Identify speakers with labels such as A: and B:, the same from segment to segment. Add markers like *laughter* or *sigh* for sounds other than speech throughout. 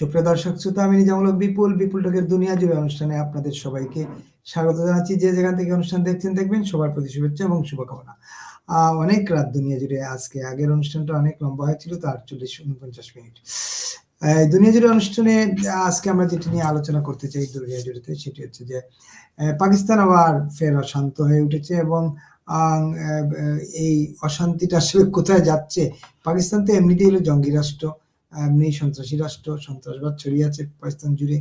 A: সুপ্রিয় দর্শক, শ্রোতা, আমি নিজামূলক বিপুল বিপুল টকের দুনিয়া জুড়ে অনুষ্ঠানে আপনাদের সবাইকে স্বাগত জানাচ্ছি। যে যেখান থেকে অনুষ্ঠান দেখছেন, দেখবেন সবার প্রতি শুভেচ্ছা এবং শুভকামনা। অনেক রাত দুনিয়া জুড়ে আজকে আগের অনুষ্ঠানটা অনেক লম্বা হয়েছিল, তো আটচল্লিশ উনপঞ্চাশ মিনিট। দুনিয়া জুড়ে অনুষ্ঠানে আজকে আমরা যেটি নিয়ে আলোচনা করতে চাই দুনিয়া জুড়েতে, সেটি হচ্ছে যে পাকিস্তান আবার ফের অশান্ত হয়ে উঠেছে এবং এই অশান্তিটা আসলে কোথায় যাচ্ছে? পাকিস্তান তো এমনিতেই হলো জঙ্গি রাষ্ট্র। এমনি সন্ত্রাসী রাষ্ট্র, সন্ত্রাসবাদ ছড়িয়ে আছে পাকিস্তান জুড়ে।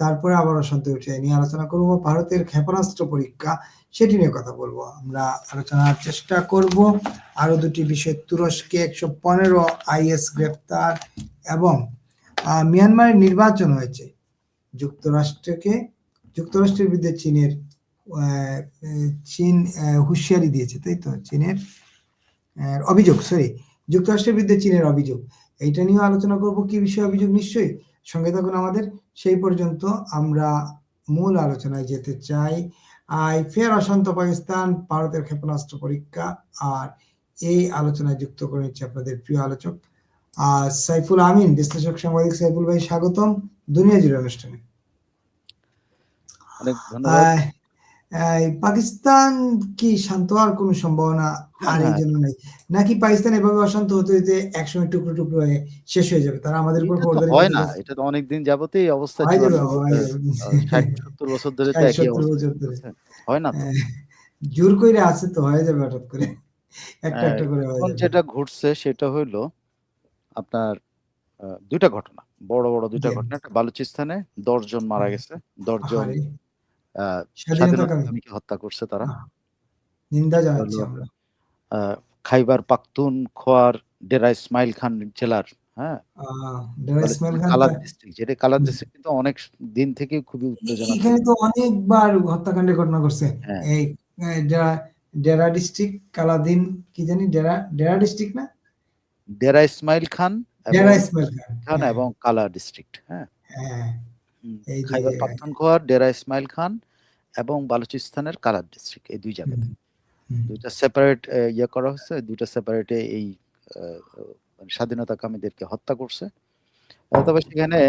A: তারপরে আবার অশান্তি উঠে নিয়ে আলোচনা করব। ভারতের ক্ষেপণাস্ত্র পরীক্ষা, সেটি নিয়ে কথা বলব। আমরা আলোচনার চেষ্টা করব। আরও দুটি বিষয়, তুরস্কে একশো পনেরো আইএস গ্রেপ্তার এবং মিয়ানমারের নির্বাচন হয়েছে। যুক্তরাষ্ট্রকে, যুক্তরাষ্ট্রের বিরুদ্ধে চীনের চীন হুঁশিয়ারি দিয়েছে, তাই তো? চীনের অভিযোগ সরি যুক্তরাষ্ট্রের বিরুদ্ধে চীনের অভিযোগ। এইটা নিয়েও আলোচনা করব কি বিষয়ে অভিযোগ নিশ্চয়ই। সঙ্গে থাকুন আমাদের। সেই পর্যন্ত আমরা মূল আলোচনায় যেতে চাই। আই ফের অশান্ত পাকিস্তান ভারতের ক্ষেপণাস্ত্র পরীক্ষা আর এই আলোচনায় যুক্ত করে নিচ্ছে আপনাদের প্রিয় আলোচক আর সাইফুল আমিন বিশ্লেষক সাংবাদিক সাইফুল ভাই স্বাগতম। দুনিয়া জুড়ে অনুষ্ঠানে। পাকিস্তান কি শান্ত হওয়ার কোনো সম্ভাবনা আর এই
B: হ্যাঁ।
A: জন্য নেই? নাকি পাকিস্তান এভাবে অশান্ত হতে হতে একসময় টুকরো টুকরো হয়ে শেষ হয়ে যাবে? তারা আমাদের উপর
B: হয় না। এটা তো অনেকদিন যাবতই এই অবস্থা
A: হয় হয়।
B: সত্তর বছর ধরে তো একই অবস্থা। হয় না
A: হ্যাঁ, জোর কইরা আছে তো হয়ে যাবে হঠাৎ করে। একটা
B: হ্যাঁ,
A: একটা করে হয়ে
B: এখন যেটা ঘটছে সেটা হইল আপনার দুইটা ঘটনা। বড় বড় দুইটা ঘটনা। একটা বালুচিস্তানে দশজন মারা গেছে। দশ স্বাধীনতাকামীকে হত্যা করছে তারা।
A: নিন্দা জানাচ্ছি আমরা।
B: খাইবার পাখতুন খোয়ার ডেরা ইসমাইল খান জেলার হ্যাঁ?
A: খান
B: ডিস্ট্রিক্ট যেটা কালার ডিস্ট্রিক্ট কিন্তু অনেক দিন থেকে খুবই উত্তেজনা
A: এখানে তো অনেকবার হত্যাকাণ্ডের ঘটনা ঘটছে। এই ডেরা ডেরা ডিস্ট্রিক্ট কালাদিন কি জানি ডেরা ডেরা ডিস্ট্রিক্ট না?
B: ডেরা ইসমাইল খান
A: ডেরা
B: এবং
A: ইসমাইল খান
B: খান এবং কালা ডিস্ট্রিক্ট হ্যাঁ? খাইবার। পাখতুনখোয়া ডেরা ইসমাইল খান এবং বালুচিস্তানের কালার ডিস্ট্রিক্ট এই দুই জায়গাতে। দুইটা সেপারেট ইয়ে করা হয়েছে দুইটা সেপারেটে এই মানে স্বাধীনতাকামীদেরকে হত্যা করছে। তবে সেখানে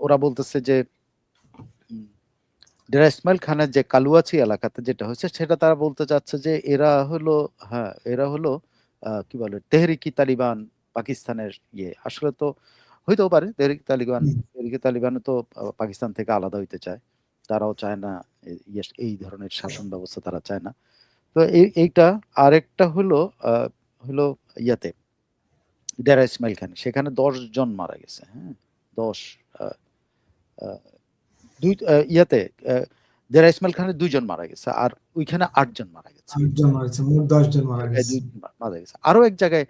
B: ওরা বলতেছে যে ডেরা ইসমাইল খানের যে কালুয়াছি এলাকাতে যেটা হয়েছে সেটা তারা বলতে চাচ্ছে যে এরা হলো হ্যাঁ এরা হলো আহ, কি বলে তেহরিকি তালিবান পাকিস্তানের ইয়ে। আসলে তো হইতেও পারে তেহরিক তালিবান। তেহরিকি তালিবানও তো পাকিস্তান থেকে আলাদা হইতে চায়। তারাও চায় না এই ধরনের শাসন ব্যবস্থা তারা চায় না। তো এইটা আরেকটা হলো হলো ইয়াতে ডেরা ইসমাইল খান। সেখানে দশ জন মারা গেছে হ্যাঁ? দশ দুই ইয়াতে ডেরা ইসমাইল খানের দুইজন মারা গেছে আর ওইখানে আটজন মারা গেছে।
A: আটজন মারা গেছে জন মারা গেছে।
B: দুই মারা গেছে। আরও এক জায়গায়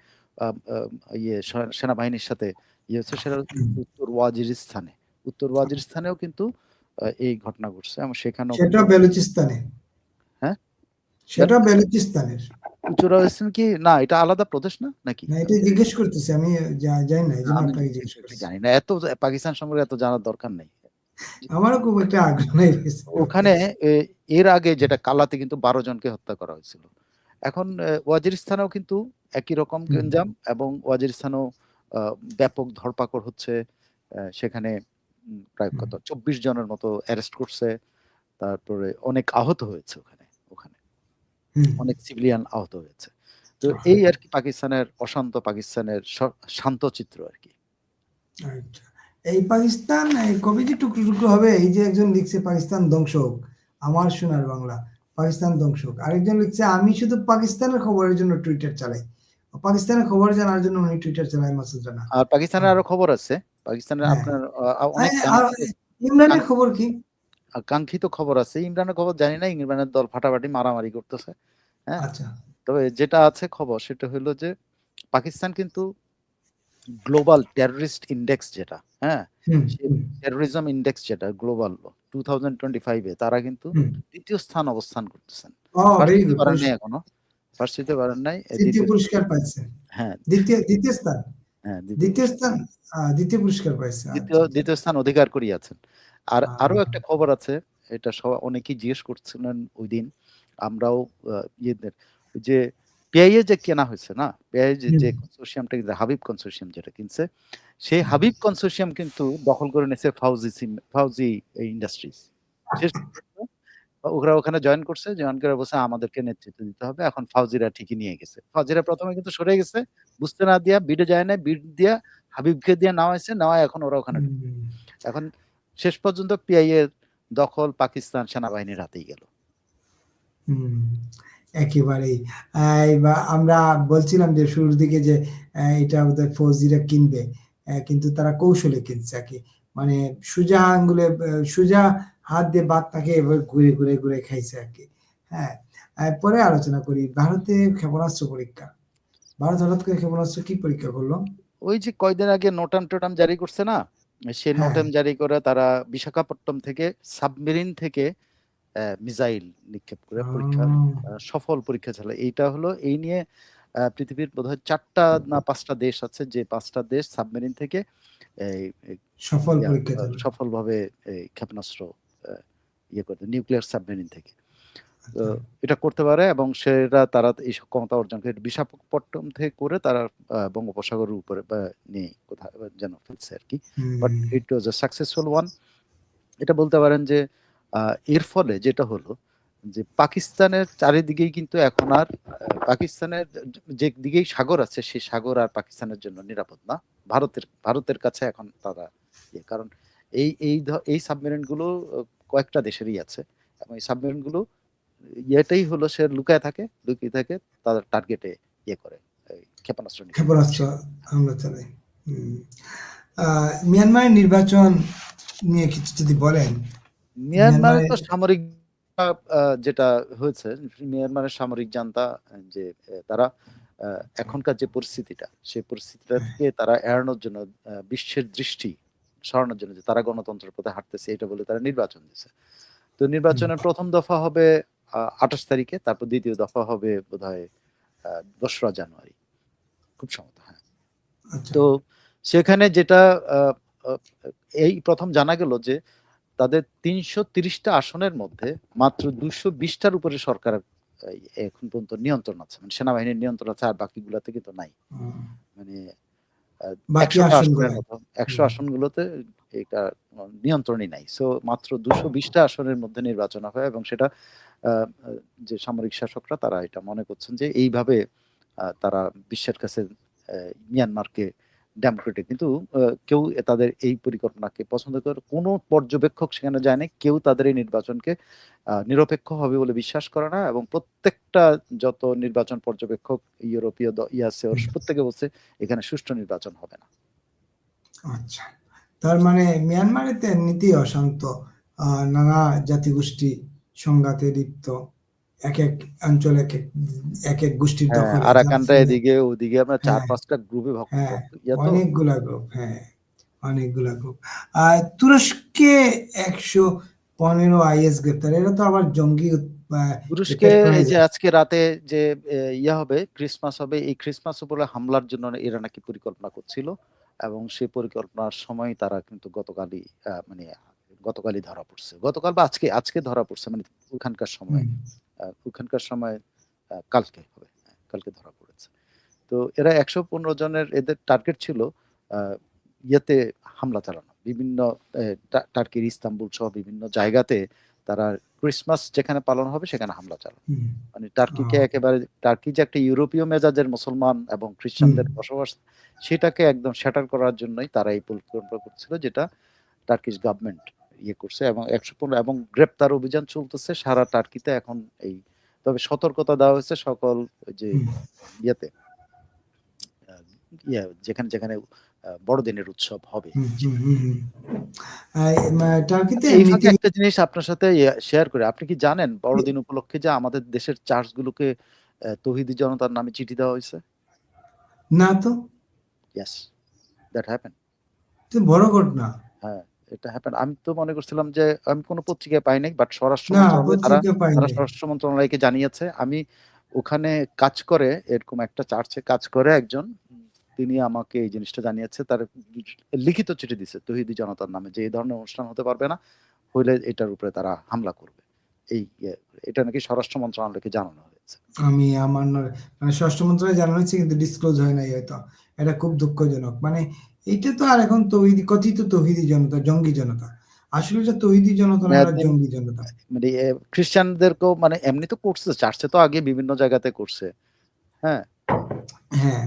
B: ইয়ে সেনাবাহিনীর সাথে ইয়ে হচ্ছে সেটা। উত্তর ওয়াজিরিস্তানে। উত্তর ওয়াজিরিস্তানেও কিন্তু এই ঘটনা ঘটছে। এবং সেখানেও
A: সেটা বেলুচিস্তানে।
B: হ্যাঁ?
A: সেটা বেলুচিস্তানের।
B: কি না এটা আলাদা প্রদেশ না নাকি?
A: না এটা জিজ্ঞেস করতেছি আমি জানি না এই আপনাকে জিজ্ঞেস
B: এটা জানি না। এত পাকিস্তান সম্পর্কে এত জানার দরকার নেই।
A: আমারও খুব একটা আগ্রহ নেই
B: ওখানে এর আগে যেটা কালাতে কিন্তু বারো জনকে হত্যা করা হয়েছিল। এখন ওয়াজিরিস্তানেও কিন্তু একই রকম। গঞ্জাম এবং ওয়াজিরিস্তানেও আহ, ব্যাপক ধরপাকড় হচ্ছে সেখানে প্রায় কত চব্বিশ জনের মতো অ্যারেস্ট করছে। তারপরে অনেক আহত হয়েছে ওখানে ওখানে। অনেক সিভিলিয়ান আহত হয়েছে। তো এই আর কি পাকিস্তানের অশান্ত পাকিস্তানের শান্ত চিত্র আর কি।
A: আচ্ছা। এই পাকিস্তান কবে যে টুকরো টুকরো হবে এই যে একজন লিখছে পাকিস্তান ধ্বংস হোক আমার সোনার বাংলা পাকিস্তান ধ্বংস হোক। আরেকজন লিখছে আমি শুধু পাকিস্তানের খবরের জন্য টুইটার চালাই। পাকিস্তানের খবর জানার জন্য উনি টুইটার চালায় মাসুদ রানা।
B: আর পাকিস্তানের আরও খবর আছে? পাকিস্তানের
A: হ্যাঁ।
B: আপনার অনেক
A: ইমরানের খবর কি?
B: কাঙ্ক্ষিত খবর আছে। ইমরানের খবর জানি না ইমরানের দল ফাটাফাটি মারামারি করতেছে হ্যাঁ?
A: আচ্ছা।
B: তবে যেটা আছে খবর সেটা হলো যে পাকিস্তান কিন্তু গ্লোবাল টেররিস্ট ইন্ডেক্স যেটা হ্যাঁ? টেরোরিজম ইন্ডেক্স যেটা গ্লোবাল টু থাউজেন্ড টোয়েন্টি ফাইভে তারা কিন্তু দ্বিতীয় স্থান অবস্থান করতেছেন। পারেন নাই এখনও। ফার্স্ট পারেন নাই দ্বিতীয়
A: পুরস্কার পাইছে।
B: হ্যাঁ।
A: দ্বিতীয় দ্বিতীয় স্থান?
B: হ্যাঁ দ্বিতীয়
A: দ্বিতীয় স্থান। দ্বিতীয় পুরস্কার পাইছে
B: দ্বিতীয়
A: আচ্ছা,
B: দ্বিতীয় স্থান অধিকার করিয়াছেন। আর আরও একটা খবর আছে এটা সবাই অনেকেই জিজ্ঞেস করছিলেন ওই দিন। আমরাও ইয়েদের যে পিআইএ যে কেনা হয়েছে না পিআইএ যে কিন্তু হাবিব কনসোর্শিয়াম যেটা কিনছে সেই হাবিব কনসোর্শিয়াম কিন্তু দখল করে নিয়েছে ফাউজি ফাউজি ইন্ডাস্ট্রিজ ওরা ওখানে জয়েন করছে জয়েন করে বলছে আমাদেরকে নেতৃত্ব দিতে হবে। এখন ফাউজিরা ঠিকই নিয়ে গেছে। ফাউজিরা প্রথমে কিন্তু সরে গেছে বুঝতে না দিয়া বিডে যায় না বিড দিয়া হাবিবকে দিয়ে নেওয়া হয়েছে নেওয়া এখন ওরা ওখানে এখন শেষ পর্যন্ত পিআই এর দখল পাকিস্তান সেনাবাহিনীর হাতেই গেল।
A: একেবারেই। আমরা বলছিলাম যে শুরুর দিকে যে এটা ওদের ফৌজিরা কিনবে কিন্তু তারা কৌশলে কিনছে আর কি। মানে সুজা আঙ্গুলে সুজা হাত দিয়ে বাদ তাকে এবার ঘুরে ঘুরে ঘুরে খাইছে আর কি। হ্যাঁ পরে আলোচনা করি। ভারতে ক্ষেপণাস্ত্র পরীক্ষা। ভারত হঠাৎ করে ক্ষেপণাস্ত্র কি পরীক্ষা করল?
B: ওই যে কয়দিন আগে নোটাম টোটাম জারি করছে না? সেই
A: হ্যাঁ।
B: নোটাম জারি করে তারা বিশাখাপট্টনম থেকে সাবমেরিন থেকে মিসাইল নিক্ষেপ করে পরীক্ষা সফল পরীক্ষা চালায়। এইটা হলো এই নিয়ে পৃথিবীর বোধহয় চারটা না পাঁচটা দেশ আছে যে পাঁচটা দেশ সাবমেরিন থেকে
A: সফল পরীক্ষা
B: সফলভাবে ক্ষেপণাস্ত্র ইয়ে করতে নিউক্লিয়ার সাবমেরিন থেকে। তো
A: আচ্ছা।
B: এটা করতে পারে এবং সেটা তারা এই ক্ষমতা অর্জন করে বিশাখাপট্টনম থেকে করে তারা বঙ্গোপসাগরের উপরে বা নিয়ে কোথাও যেন ফেলছে আর কি। But it was a successful one এটা বলতে পারেন যে এর ফলে যেটা হলো যে পাকিস্তানের চারিদিকেই কিন্তু এখন আর পাকিস্তানের যে দিকেই সাগর আছে সেই সাগর আর পাকিস্তানের জন্য নিরাপদ না। ভারতের ভারতের কাছে এখন তারা ইয়ে। কারণ এই এই এই সাবমেরিনগুলো আহ, কয়েকটা দেশেরই আছে। এবং এই সাবমেরিনগুলো ইয়েটাই হলো সে লুকায় থাকে লুকিয়ে থাকে তাদের টার্গেটে ইয়ে করে ক্ষেপণাস্ত্র
A: ক্ষেপণাস্ত্র হামলা চালায়। মিয়ানমারের নির্বাচন নিয়ে কিছু যদি বলেন।
B: মিয়ানমারে তো সামরিক যেটা হয়েছে মিয়ানমারের সামরিক জান্তা যে তারা আহ, এখনকার যে পরিস্থিতিটা সেই পরিস্থিতিটা থেকে তারা এড়ানোর জন্য বিশ্বের দৃষ্টি সরানোর জন্য যে তারা গণতন্ত্রের পথে হাঁটতেছে এটা বলে তারা নির্বাচন দিছে। তো নির্বাচনের প্রথম দফা হবে আঠাশ তারিখে তারপর দ্বিতীয় দফা হবে বোধ হয় দোসরা জানুয়ারি। খুব সম্ভবত হ্যাঁ।
A: আচ্ছা।
B: তো সেখানে যেটা এই প্রথম জানা গেল যে তাদের তিনশো তিরিশটা আসনের মধ্যে মাত্র দুশো বিশটার উপরে সরকার এখন পর্যন্ত নিয়ন্ত্রণ আছে। মানে সেনাবাহিনীর নিয়ন্ত্রণ আছে আর বাকিগুলোতে কিন্তু নাই। মানে
A: বাকি
B: একশো
A: আসন
B: আসনের মতো একশো আসনগুলোতে এটা নিয়ন্ত্রণই নাই। সো মাত্র দুশো বিশটা আসনের মধ্যে নির্বাচন হয় এবং সেটা যে সামরিক শাসকরা তারা এটা মনে করছেন যে এইভাবে আহ, তারা বিশ্বের কাছে আহ, মিয়ানমারকে ডেমোক্রেটিক কিন্তু কেউ তাদের এই পরিকল্পনাকে পছন্দ করে কোনো পর্যবেক্ষক সেখানে যায় না কেউ তাদের এই নির্বাচনকে নিরপেক্ষ হবে বলে বিশ্বাস করে না এবং প্রত্যেকটা যত নির্বাচন পর্যবেক্ষক ইউরোপীয় ইয়াসে ওর প্রত্যেকে বলছে এখানে সুষ্ঠু নির্বাচন হবে না।
A: আচ্ছা। তার মানে মিয়ানমারেতে নীতি অশান্ত। আহ, নানা জাতিগোষ্ঠী সংঘাতে লিপ্ত। এক এক অঞ্চল এক এক এক এক গোষ্ঠীর
B: হ্যাঁ
A: দখলে।
B: আরাকানটা এদিকে ওদিকে আমরা চার
A: হ্যাঁ।
B: পাঁচটা গ্রুপে ভাগ
A: হ্যাঁ, অনেকগুলা গ্রুপ হ্যাঁ অনেকগুলা গ্রুপ আর তুরস্কে একশো পনেরো আইএস গ্রেপ্তার এটা তো আবার জঙ্গি
B: তুরস্কে এই যে আজকে রাতে যে ইয়া হবে ক্রিসমাস হবে এই ক্রিসমাস উপরে হামলার জন্য এরা নাকি পরিকল্পনা করছিল এবং সেই পরিকল্পনার সময় তারা কিন্তু গতকালই আহ, মানে গতকালই ধরা পড়ছে। গতকাল বা আজকে আজকে ধরা পড়ছে মানে ওখানকার সময়। ওখানকার সময় কালকে হবে কালকে ধরা পড়েছে। তো এরা একশো পনেরো জনের এদের টার্গেট ছিল ইয়েতে হামলা চালানো। বিভিন্ন টার্কির ইস্তাম্বুল সহ বিভিন্ন জায়গাতে তারা ক্রিসমাস যেখানে পালন হবে সেখানে হামলা চালানো। মানে টার্কিকে একেবারে টার্কি যে একটা ইউরোপীয় মেজাজের মুসলমান এবং খ্রিস্টানদের বসবাস সেটাকে একদম শ্যাটার করার জন্যই তারা এই পরিকল্পনা করছিল যেটা টার্কিশ গভর্নমেন্ট ইয়ে করছে এবং একশো পনেরো এবং গ্রেপ্তার অভিযান চলতেছে সারা টার্কিতে এখন এই তবে সতর্কতা দেওয়া হয়েছে সকল যে ইয়েতে ইয়ে যেখানে যেখানে বড়দিনের উৎসব হবে।
A: টার্কিতে
B: একটা জিনিস আপনার সাথে শেয়ার করে। আপনি কি জানেন বড়দিন উপলক্ষে যে আমাদের দেশের চার্চগুলোকে আহ, তৌহিদি জনতার নামে চিঠি দেওয়া হয়েছে?
A: না তো?
B: ইয়েস দ্যাট হ্যাপেন
A: বড় ঘটনা।
B: হ্যাঁ। এটা হ্যাপেন আমি তো মনে করছিলাম যে আমি কোনো পত্রিকায় পাই নাই বাট স্বরাষ্ট্র মন্ত্রণালয় তারা তারা স্বরাষ্ট্র মন্ত্রণালয়কে জানিয়েছে। আমি ওখানে কাজ করে এরকম একটা চার্চে কাজ করে একজন তিনি আমাকে এই জিনিসটা জানিয়েছে তার লিখিত চিঠি দিছে তহিদি জনতার নামে যে এই ধরনের অনুষ্ঠান হতে পারবে না হইলে এটার উপরে তারা হামলা করবে। এই এটা নাকি স্বরাষ্ট্র মন্ত্রণালয়কে জানানো
A: আমি আমার মানে স্বরাষ্ট্র মন্ত্রণালয় জানানো হয়েছে কিন্তু ডিসক্লোজ হয় নাই হয়তো। এটা খুব দুঃখজনক। মানে এইটা তো আর এখন তৌহিদি কথিত তৌহিদি জনতা জঙ্গি জনতা। আসলে এটা তৌহিদি জনতা না
B: হ্যাঁ,
A: এটা জঙ্গি জনতা?
B: মানে খ্রিস্টানদেরকেও মানে এমনি তো করছে চার্চে তো আগে বিভিন্ন জায়গাতে করছে। হ্যাঁ।
A: হ্যাঁ।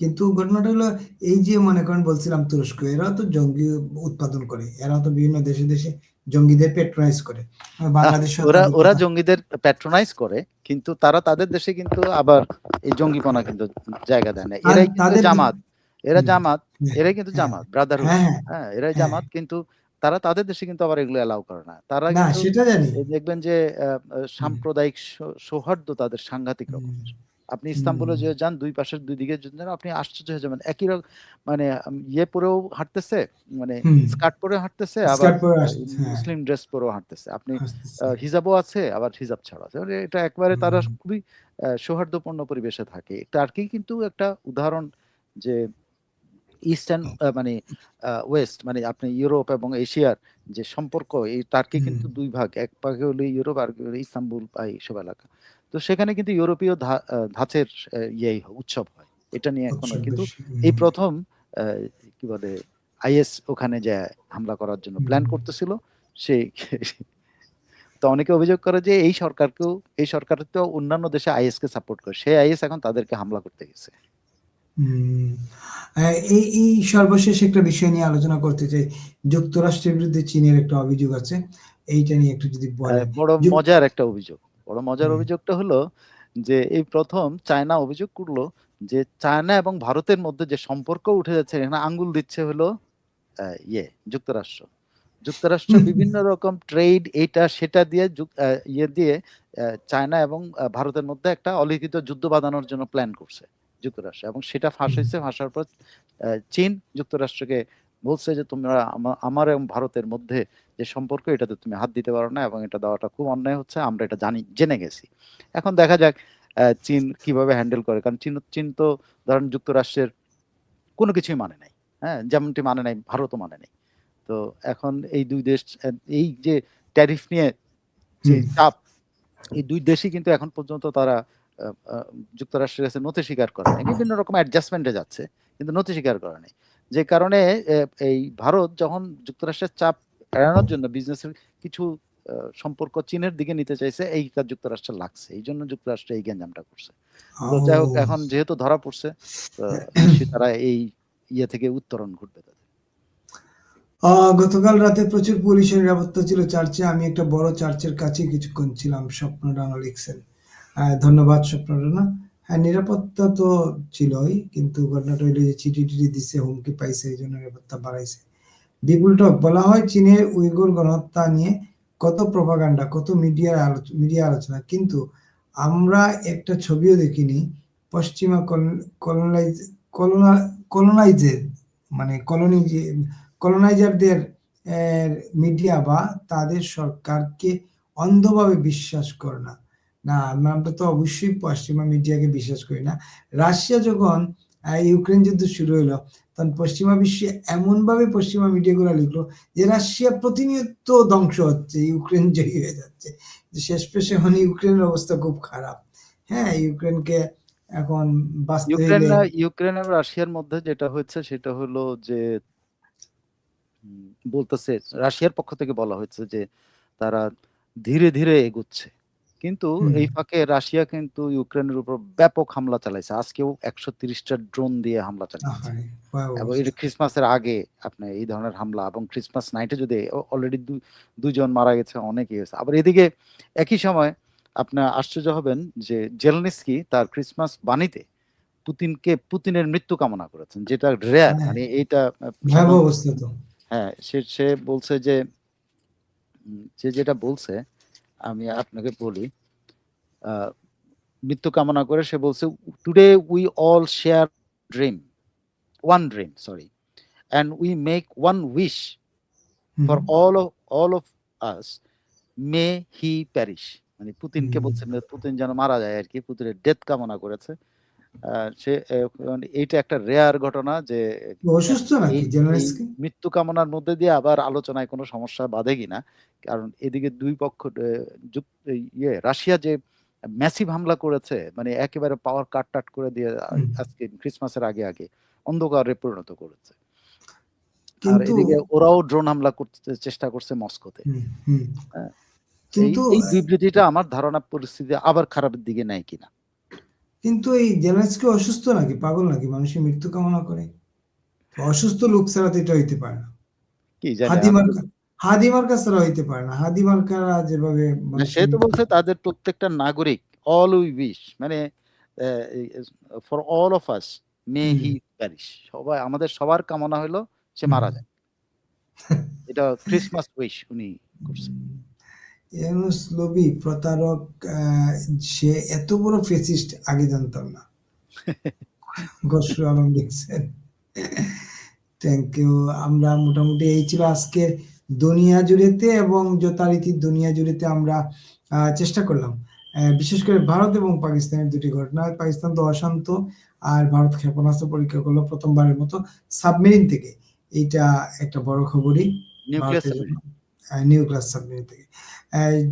A: কিন্তু ঘটনাটা হলো এই যে মনে করেন বলছিলাম তুরস্ক এরাও তো জঙ্গি উৎপাদন করে। এরাও তো বিভিন্ন দেশে দেশে জঙ্গিদের পেট্রোনাইজ করে। বাংলাদেশ
B: ওরা ওরা জঙ্গিদের প্যাট্রোনাইজ করে কিন্তু তারা তাদের দেশে কিন্তু আবার এই জঙ্গিপনা কিন্তু জায়গা দেয় না। এরাই কিন্তু জামাত। এরা জামাত
A: হ্যাঁ,
B: এরাই কিন্তু
A: হ্যাঁ,
B: জামাত ব্রাদারহুড
A: হ্যাঁ হ্যাঁ।
B: এরাই। জামাত কিন্তু তারা তাদের দেশে কিন্তু আবার এগুলো এলাও করে না। তারা
A: সেটা জানি।
B: দেখবেন যে সাম্প্রদায়িক সৌহার্দ্য তাদের সাংঘাতিক রকম আপনি ইস্তাম্বুলে যে যান দুই পাশের দুই দিকে যদি আপনি আশ্চর্য হয়ে যাবেন। একই রকম মানে ইয়ে পরেও হাঁটতেছে মানে স্কার্ট পরে হাঁটতেছে আবার
A: হ্যাঁ।
B: মুসলিম ড্রেস পরেও হাঁটতেছে। আপনি হিজাবও আছে আবার হিজাব ছাড়া আছে। মানে এটা একবারে তারা খুবই সৌহার্দ্যপূর্ণ পরিবেশে থাকে। টার্কি কিন্তু একটা উদাহরণ যে ইস্টার্ন মানে ওয়েস্ট মানে আপনি ইউরোপ এবং এশিয়ার যে সম্পর্ক এই টার্কি কিন্তু দুই ভাগ। এক ভাগে হলো ইউরোপ আর ইস্তাম্বুল বা এইসব এলাকা। তো সেখানে কিন্তু ইউরোপীয় ধাঁচের ইয়েই উৎসব হয়। এটা নিয়ে
A: এখনও
B: কিন্তু এই প্রথম কি বলে আইএস ওখানে যে হামলা করার জন্য প্ল্যান করতেছিল সেই তো অনেকে অভিযোগ করে যে এই সরকারকেও এই সরকার তো অন্যান্য দেশে আইএস কে সাপোর্ট করে। সেই আইএস এখন তাদেরকে হামলা করতে গেছে।
A: আহ, এই এই সর্বশেষ একটা বিষয় নিয়ে আলোচনা করতে চাই। যুক্তরাষ্ট্রের বিরুদ্ধে চীনের একটা অভিযোগ আছে। এইটা নিয়ে একটু যদি
B: বড় মজার একটা অভিযোগ। বড় মজার অভিযোগটা হলো যে এই প্রথম চায়না অভিযোগ করল যে চায়না এবং ভারতের মধ্যে যে সম্পর্ক উঠে যাচ্ছে এখানে আঙ্গুল দিচ্ছে হলো ইয়ে যুক্তরাষ্ট্র। যুক্তরাষ্ট্র বিভিন্ন রকম ট্রেড এটা সেটা দিয়ে ইয়ে দিয়ে চায়না এবং ভারতের মধ্যে একটা অলিখিত যুদ্ধ বাঁধানোর জন্য প্ল্যান করছে যুক্তরাষ্ট্র। এবং সেটা ফাঁস। হয়েছে ফাঁসার পর চীন যুক্তরাষ্ট্রকে বলছে যে তোমরা আমার এবং ভারতের মধ্যে যে সম্পর্ক এটাতে তুমি হাত দিতে পারো না এবং এটা দেওয়াটা খুব অন্যায় হচ্ছে আমরা এটা জানি জেনে গেছি। এখন দেখা যাক চীন কীভাবে হ্যান্ডেল করে কারণ চীন চীন তো ধরেন যুক্তরাষ্ট্রের কোনো কিছুই মানে নাই হ্যাঁ যেমনটি মানে নাই ভারতও মানে নাই। তো এখন এই দুই দেশ এই যে ট্যারিফ নিয়ে যে চাপ এই দুই দেশই কিন্তু এখন পর্যন্ত তারা যুক্তরাষ্ট্রের কাছে নথি স্বীকার করে নাই। বিভিন্ন রকম অ্যাডজাস্টমেন্টে যাচ্ছে কিন্তু নথি স্বীকার করে নাই। যে কারণে এই ভারত যখন যুক্তরাষ্ট্রের চাপ এড়ানোর জন্য বিজনেসের কিছু সম্পর্ক চীনের দিকে নিতে চাইছে এইটা যুক্তরাষ্ট্র লাগছে। এই জন্য যুক্তরাষ্ট্র এই গ্যাঞ্জামটা করছে। তো যাই হোক এখন যেহেতু ধরা পড়ছে *coughs* তারা এই ইয়ে থেকে উত্তরণ ঘটবে তাদের।
A: গতকাল রাতে প্রচুর পুলিশের নিরাপত্তা ছিল চার্চে। আমি একটা বড় চার্চের কাছে কিছুক্ষণ ছিলাম স্বপ্ন রানা লিখছেন ধন্যবাদ স্বপ্ন রানা হ্যাঁ নিরাপত্তা তো ছিলই, কিন্তু ঘটনাটা হইল যে চিঠি টিটি দিছে, হুমকি পাইছে, এই জন্য নিরাপত্তা বাড়াইছে। বিপুল টক, বলা হয় চীনের উইগুর গণহত্যা নিয়ে কত প্রপাগান্ডা, কত মিডিয়ার মিডিয়া আলোচনা, কিন্তু আমরা একটা ছবিও দেখিনি, পশ্চিমা কলোনাইজ কলোনাইজের মানে কলোনি কলোনাইজারদের মিডিয়া বা তাদের সরকারকে অন্ধভাবে বিশ্বাস করে না। না, আমরা তো অবশ্যই পশ্চিমা মিডিয়াকে বিশ্বাস করি না। রাশিয়া যখন ইউক্রেন যুদ্ধ শুরু হলো, তখন পশ্চিমা বিশ্বে এমন ভাবে পশ্চিমা মিডিয়াগুলো লিখলো যে রাশিয়া প্রতিনিয়ত ধ্বংস হচ্ছে, ইউক্রেন জয়ী হয়ে যাচ্ছে। শেষ পেশে এখন ইউক্রেনের অবস্থা খুব খারাপ। হ্যাঁ ইউক্রেনকে এখন
B: ইউক্রেন এবং রাশিয়ার মধ্যে যেটা হয়েছে, সেটা হলো যে বলতেছে, রাশিয়ার পক্ষ থেকে বলা হয়েছে যে তারা ধীরে ধীরে এগুচ্ছে। কিন্তু এই ফাঁকে রাশিয়া কিন্তু ইউক্রেনের উপর ব্যাপক হামলা চালাইছে। আজকেও একশো তিরিশটা ড্রোন দিয়ে হামলা
A: ভয়াবহ
B: এবং। এটা ক্রিসমাসের আগে আপনার এই ধরনের হামলা এবং ক্রিসমাস নাইটে যদি অলরেডি দুজন মারা গেছে অনেকই হয়েছে। আবার এদিকে একই সময় আপনার আশ্চর্য হবেন যে জেলনিস্কি তার ক্রিসমাস বাণীতে পুতিনকে পুতিনের মৃত্যু কামনা করেছেন যেটা রেয়ার
A: হ্যাঁ।
B: মানে এইটা হ্যাঁ সে সে বলছে যে যেটা বলছে আমি আপনাকে বলি মৃত্যু কামনা করে সে বলছে today we all share dream one dream sorry and we make one wish for all of all of us may he perish মানে পুতিনকে। বলছে যে পুতিন যেন মারা যায় আর কি পুতিনের ডেথ কামনা করেছে সে মানে এইটা একটা রেয়ার ঘটনা যে
A: অসুস্থ
B: মৃত্যু কামনার মধ্যে দিয়ে আবার আলোচনায় কোনো সমস্যা বাধে কিনা? কারণ এদিকে দুই পক্ষ ইয়ে রাশিয়া যে ম্যাসিভ হামলা করেছে মানে একেবারে পাওয়ার কাট টাট করে দিয়ে আজকে ক্রিসমাসের আগে আগে অন্ধকারে পরিণত করেছে। আর এদিকে ওরাও ড্রোন হামলা করতে চেষ্টা করছে মস্কোতে। হ্যাঁ। এই বিবৃতিটা আমার ধারণা পরিস্থিতি আবার খারাপের দিকে নেয় কিনা?
A: কিন্তু এই জেলেন্সকি অসুস্থ নাকি? পাগল নাকি? মানুষের মৃত্যু কামনা করে। অসুস্থ লোক ছাড়া তো এটা হইতে পারে না। ছাড়া হইতে পারে না। যেভাবে
B: সে তো বলছে তাদের প্রত্যেকটা নাগরিক অল উই উইশ মানে for all of us may. He perish সবাই আমাদের সবার কামনা হলো সে মারা যায়। এটা *laughs* ক্রিসমাস উইশ উনি করছে।
A: ইউনুস লোভি প্রতারক সে এত বড় ফেসিস্ট আগে জানতাম না। *laughs* গসরু আলম লিখছেন। থ্যাংক ইউ আমরা মোটামুটি এই ছিল আজকে দুনিয়া জুড়েতে এবং যথারীতি দুনিয়া জুড়েতে আমরা চেষ্টা করলাম। বিশেষ করে ভারত এবং পাকিস্তানের দুটি ঘটনা। পাকিস্তান তো অশান্ত আর ভারত ক্ষেপণাস্ত্র পরীক্ষা করল প্রথমবারের মতো সাবমেরিন থেকে। এইটা একটা বড় খবরই।
B: নিউক্লিয়াস
A: সাবমেরিন থেকে।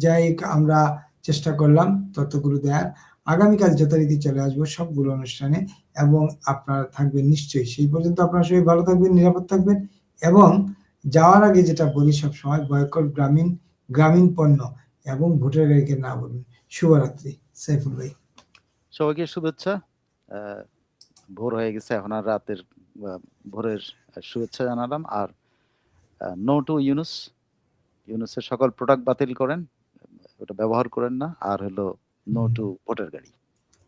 A: যাই আমরা চেষ্টা করলাম তথ্যগুলো দেওয়ার আগামীকাল যথারীতি চলে আসব সবগুলো অনুষ্ঠানে এবং আপনারা থাকবেন নিশ্চয়ই। সেই পর্যন্ত আপনারা সবাই ভালো থাকবেন, নিরাপদ থাকবেন এবং যাওয়ার আগে যেটা বলি সব সময় বয়কট গ্রামীণ গ্রামীণ পণ্য এবং ভোটার গাড়িকে না বলবেন শুভরাত্রি, সাইফুল ভাই।
B: সবাইকে শুভেচ্ছা। ভোর হয়ে গেছে, এখন আর রাতের ভোরের শুভেচ্ছা জানালাম। আর নো টু ইউনুস ইউনুসের সকল প্রোডাক্ট বাতিল করেন ওটা ব্যবহার করেন না আর হলো নো টু ভোটার গাড়ি।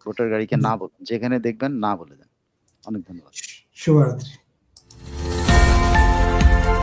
B: ভোটার গাড়িকে না বলুন যেখানে দেখবেন না বলে দেন। অনেক ধন্যবাদ।
A: শুভরাত্রি।